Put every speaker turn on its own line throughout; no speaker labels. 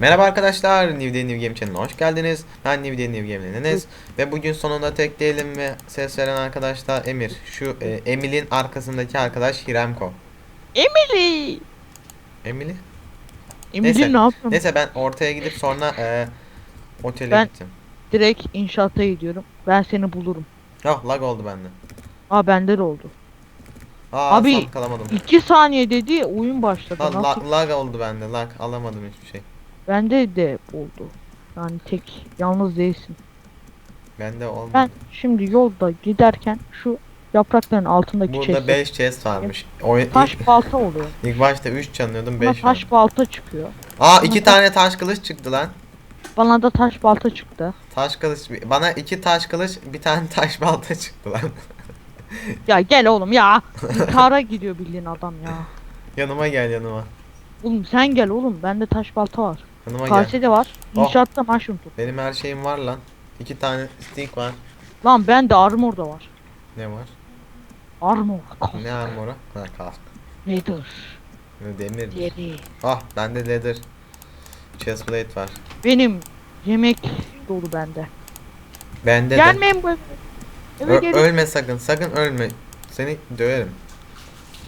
Merhaba arkadaşlar, New Day New Game Channel'a hoş geldiniz. Ben New Day New Enes ve bugün sonunda tek değilim ve ses veren arkadaş da Emir. Şu e, Emil'in arkasındaki arkadaş Hiremko.
Emily.
Emily?
Emily
Neyse,
ne yapıyorsun?
Neyse ben ortaya gidip sonra e, otele
Ben-
gittim.
Direkt inşaata gidiyorum. Ben seni bulurum.
Oh lag oldu bende.
Aa bende de oldu.
Aa
Abi,
Abi, kalamadım.
2 saniye dedi oyun başladı.
Lan,
Nasıl?
la- lag oldu bende lag alamadım hiçbir şey.
Bende de oldu. Yani tek yalnız değilsin.
Bende olmadı.
Ben şimdi yolda giderken şu yaprakların altındaki
Burada
chest'e
5 chest varmış. Oyun,
taş balta oluyor.
ilk başta 3 çalıyordum
Bana
5
taş balta çıkıyor.
Aa iki tane taş kılıç çıktı lan.
Bana da taş balta çıktı.
Taş kılıç bana iki taş kılıç bir tane taş balta çıktı lan.
Ya gel oğlum ya. İntihara gidiyor bildiğin adam ya.
yanıma gel yanıma.
Oğlum sen gel oğlum. Bende taş balta var.
Yanıma gel.
De var.
Oh.
İnşaatta mushroom tut.
Benim her şeyim var lan. İki tane stick var.
Lan bende armor da var.
Ne var?
Armor. Kask.
Ne armoru? Ha kask.
Nedir?
Ne demir.
Yeri.
Ah bende leather. Chestplate var.
Benim yemek dolu bende.
Bende de.
Gelmeyin bu eve. Eve
Ö-
gelin.
ölme sakın. Sakın ölme. Seni döverim.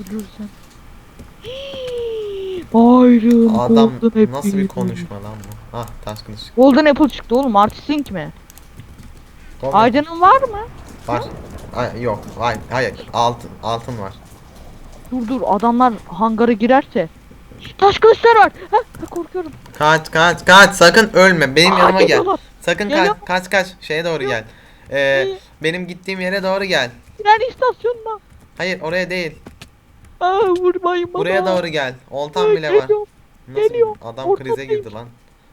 Ölürsen. Ayrım.
Adam
golden
nasıl bir konuşma lan bu? Ah taş kılıç.
Golden apple çıktı oğlum. Artisink mi?
Golden-
Aydın'ın var mı?
Var. Ay, yok. Hayır, hayır. Altın, altın var.
Dur dur adamlar hangara girerse. Taş kılıçlar var. Ha, korkuyorum.
Kaç kaç kaç sakın ölme. Benim
Aa,
yanıma gel.
geliyorlar.
Sakın
Geliyor.
kaç kaç kaç şeye doğru gel. Ee,
İyi.
benim gittiğim yere doğru gel.
Tren istasyonuna.
Hayır oraya değil.
Aa, vurmayın bana.
Buraya doğru gel. Oltam
Aa,
bile var.
geliyorum.
Nasıl
geliyor.
adam krize
Ortadayım.
girdi lan.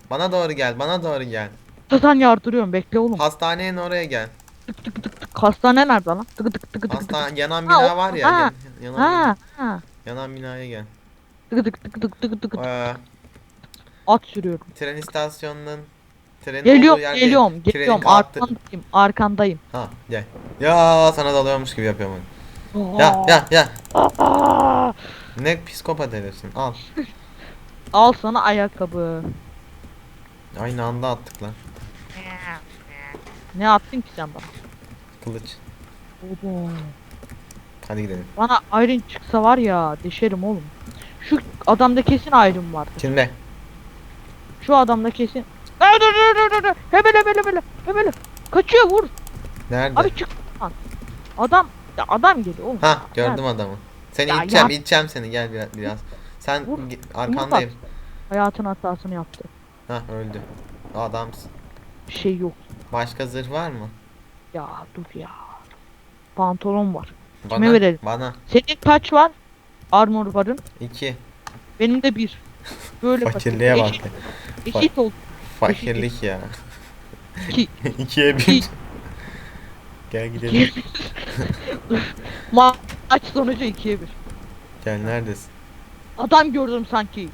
Bana doğru gel. Bana doğru gel.
Zaten yardırıyorum bekle oğlum.
Hastanenin oraya gel.
Tık tık tık tık. Hastane nerede lan? Tık tık tık tık.
Hastane yanan
Ha,
bina
o-
var ya.
ha.
yan- yanan,
Ha ha.
yanan binaya gel.
Tık tık tık tık tık tık.
Ee,
At sürüyorum.
tren istasyonunun trenin
Geliyorum
yer değil.
geliyorum geliyorum arkandayım arkandayım.
Ha gel. Ya sana dalıyormuş gibi yapıyorum. Ya ya ya.
Aa!
Ne psikopat herifsin. Al.
Al sana ayakkabı.
Aynı anda attık lan.
Ne attın ki sen bana?
Kılıç.
Oba.
Hadi gidelim.
Bana iron çıksa var ya deşerim oğlum. Şu adamda kesin iron vardı.
Kimde?
Şu adamda kesin. Dur dur dur dur dur. Hebele hebele hebele. Hebele. Kaçıyor vur.
Nerede?
Abi çık. lan. Adam ya adam geliyor oğlum.
Ha gördüm adamı. Seni
Ya
iteceğim,
yap-
iteceğim seni gel biraz. biraz. Sen
Vur,
arkandayım.
Hayatın hatasını yaptı.
Ha öldü. Adamsın.
Bir şey yok.
Başka zırh var mı?
Ya dur ya. Pantolon var.
Bana.
verelim?
Bana.
Senin kaç var? Armor varın.
İki.
Benim de bir. Böyle.
Fakirliğe bak.
Eşit, eşit oldu.
Fakirlik ya.
İki.
İkiye bir.
İki.
Gel gidelim.
Ma maç sonucu ikiye bir.
Gel neredesin?
Adam gördüm sanki.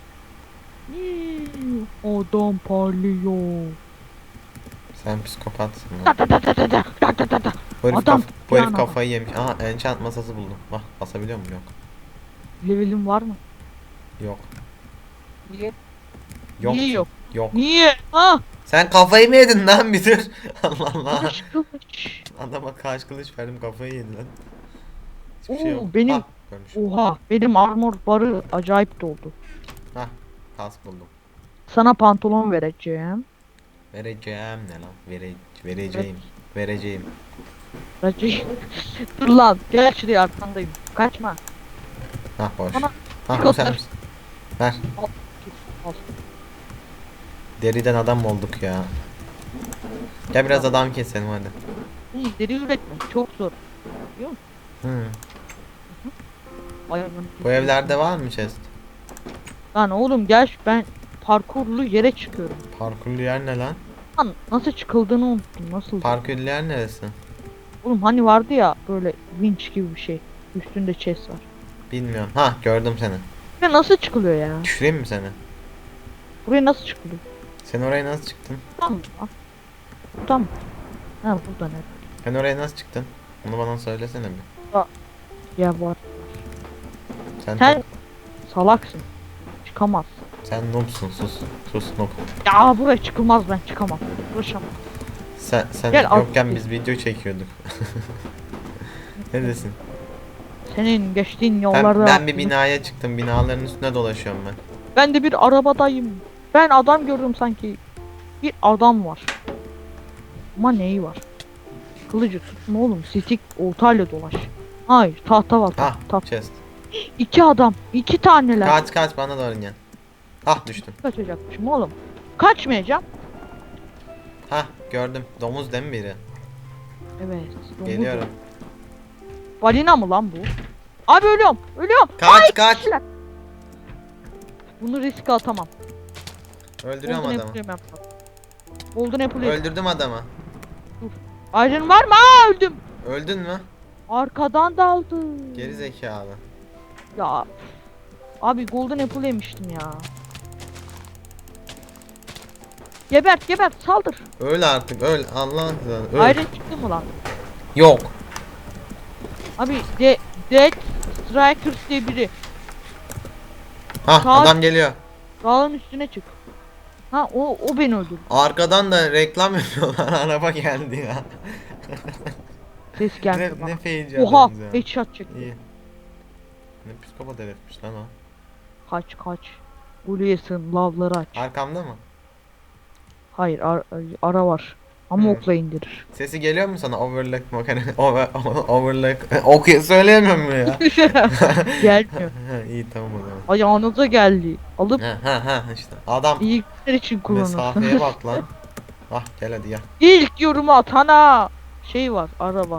Adam parlıyor.
Sen psikopatsın
Da
lan.
da da da da da da da da da.
Bu herif,
Adam
kaf- bu herif kafayı yemiş. Aha enchant masası buldum. Bak basabiliyor muyum? Yok.
Levelim var mı?
Yok.
Niye?
Yok.
Niye yok?
Yok.
Niye? Ha?
Sen kafayı mı yedin lan bir dur. Allah Allah.
Kılıç.
Adama kaç kılıç verdim kafayı yedi lan. Hiçbir şey
Oo,
yok.
benim-
Ah, görmüş.
Oha benim armor barı acayip doldu.
Kask buldum.
Sana pantolon vereceğim.
Vereceğim ne lan? Vere vereceğim. Vereceğim.
Vereceğim. Dur lan gel şuraya arkandayım. Kaçma.
Hah boş.
Bana
Hah
çikolata-
sen misin? Ver.
Al.
Deriden adam olduk ya. Gel biraz adam keselim hadi.
İyi deri üretme çok zor.
Hı.
Ayağını
Bu evlerde var mı chest?
Lan oğlum gel şu- ben parkurlu yere çıkıyorum.
Parkurlu yer ne lan?
Lan nasıl çıkıldığını unuttum nasıl?
Parkurlu yer neresi?
oğlum hani vardı ya böyle winch gibi bir şey. Üstünde chest var.
Bilmiyorum. Ha gördüm seni.
Ya nasıl çıkılıyor ya?
Düşüreyim mi seni?
Buraya nasıl çıkılıyor?
Sen oraya nasıl çıktın?
Tamam. Tamam. Ha burada ne?
Sen oraya nasıl çıktın? Onu bana söylesene bir.
Ya var.
Sen,
Sen salaksın. çıkamaz.
Sen noobsun sus. Sus noob.
Ya buraya çıkılmaz ben çıkamam. Uğraşamam.
Sen, sen
Gel, al.
yokken biz video çekiyorduk. ne desin?
Senin geçtiğin
Ben,
yollarda.
ben bir binaya çıktım. Binaların üstüne dolaşıyorum ben.
Ben de bir arabadayım. Ben adam gördüm sanki. Bir adam var. Ama neyi var? Kılıcı tutma oğlum. Stik oltayla dolaş. Hayır tahta var.
Ah
tahta.
chest.
İki adam. iki taneler.
Kaç kaç bana doğru gel. Ah düştüm.
Kaçacakmışım oğlum. Kaçmayacağım.
Hah gördüm. Domuz değil mi biri?
Evet. domuz.
Geliyorum.
Balina mı lan bu? Abi ölüyorum. Ölüyorum.
Kaç kaç.
Kişiler. Bunu riske atamam.
Öldürüyorum
Golden
adamı.
Apple'e yapmam. Golden Apple'e.
Öldürdüm adamı.
Iron var mı? Aa öldüm.
Öldün mü?
Arkadan daldı.
Geri zekalı.
Ya. Abi Golden Apple yemiştim ya. Gebert gebert saldır.
Öl artık öl. Allah öl.
Iron çıktı mı lan?
Yok.
Abi de Dead Strikers diye biri.
Hah
Sağ-
adam geliyor.
Dağın üstüne çık. Ha o o beni öldürdü.
Arkadan da reklam yapıyorlar. Araba geldi ya.
Ses geldi
ne, ne feyinci
Oha
ya.
headshot çekti.
İyi. Ne psikopat herifmiş lan o.
Kaç kaç. Buluyesin lavları aç.
Arkamda mı?
Hayır ar- ara var. Ama okla indirir.
Sesi geliyor mu sana? Overlook makine. Over, overlook. Okuyor söyleyemiyor mu ya?
Gelmiyor.
İyi tamam o zaman.
Ayağınıza geldi. Alıp
Ha ha ha işte. Adam
iyi günler için
mesafeye
kullanırsın.
bak lan. Ah gel hadi gel.
İlk yorumu atana şey var araba.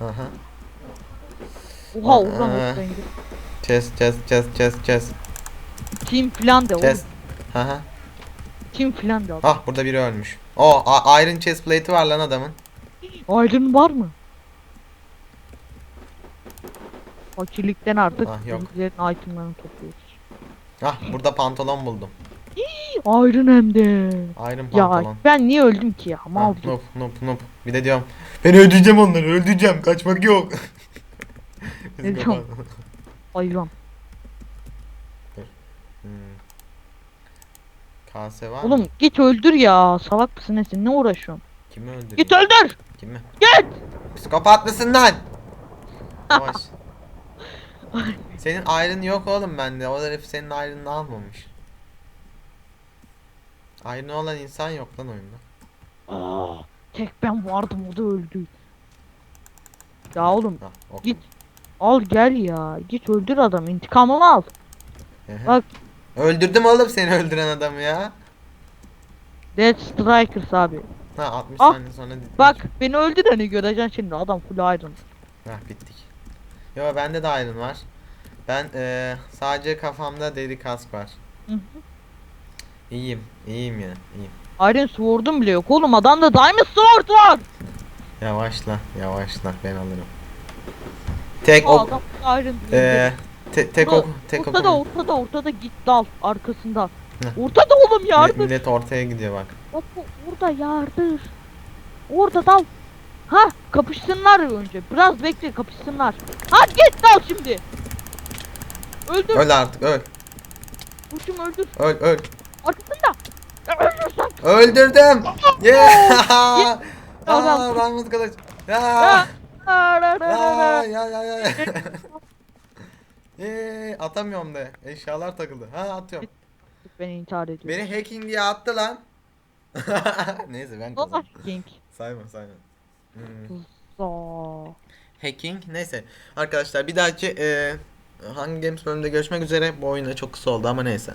Aha.
Oha oradan
Aa.
okla indir.
Chest chest chest chest chest.
Team falan de oğlum.
Chest. Ha ha.
Team falan de adam.
Ah burada biri ölmüş. O iron chest plate'i var lan adamın.
Iron var mı? Fakirlikten artık
Ah, yok.
bizlerin itemlerini topluyoruz.
Ah burada pantolon buldum.
Iron hem de.
Iron
Ya
pantolon.
ben niye öldüm ki ya?
Ah,
Mal
noob noob noob. Bir de diyorum. Ben öldüreceğim onları öldüreceğim. Kaçmak yok.
Diyorsun? hayvan.
Hmm. Kase var mı?
Oğlum git öldür ya. Salak mısın nesin? Ne uğraşıyorsun?
Kimi öldürüyor?
Git öldür.
Kimi?
Git.
Psikopat mısın lan? Yavaş. senin iron yok oğlum bende. O herif senin iron'ını almamış. Iron olan insan yok lan oyunda.
Aa, tek ben vardım o da öldü. Ya oğlum
Ah, ok.
Git. al gel ya. Git öldür adam. İntikamını al.
Ehe.
Bak.
Öldürdüm oğlum seni öldüren adamı ya.
Dead Strikers abi.
Ha 60
Ah,
saniye sonra ditmiş.
Bak beni öldüreni göreceksin şimdi adam full iron.
Hah bittik. Yo bende de iron var. Ben eee, sadece kafamda deri kask var.
Hı hı.
İyiyim, iyiyim ya, iyiyim.
Iron Sword'um bile yok oğlum adamda Diamond Sword var.
Yavaşla, yavaşla ben alırım. Tek
O
ok,
adam Iron
eee, te, tek ok, tek ok.
ortada ortada ortada git dal arkasında.
Heh.
Ortada oğlum yardır.
millet ortaya gidiyor bak.
Bak orada yardır. Orada dal. Ha kapışsınlar önce. Biraz bekle kapışsınlar. Hadi git dal şimdi. Öldür.
Öl artık, öl,
Uçum öldür.
öl, öl.
Arkasında. Ya öldürsen.
Öldürdüm. Yeah. Aa. Diamond kılıç.
Ya.
Ya. Ya ya ya. Eee atamıyorum da eşyalar takıldı. Ha atıyorum.
Beni intihar ediyor.
Beni hacking diye attı lan. Neyse ben
Allah
kazandım.
King.
Sayma sayma. Hmm. Hacking neyse. Arkadaşlar bir dahaki e, hangi games bölümünde görüşmek üzere. Bu oyunda çok kısa oldu ama neyse.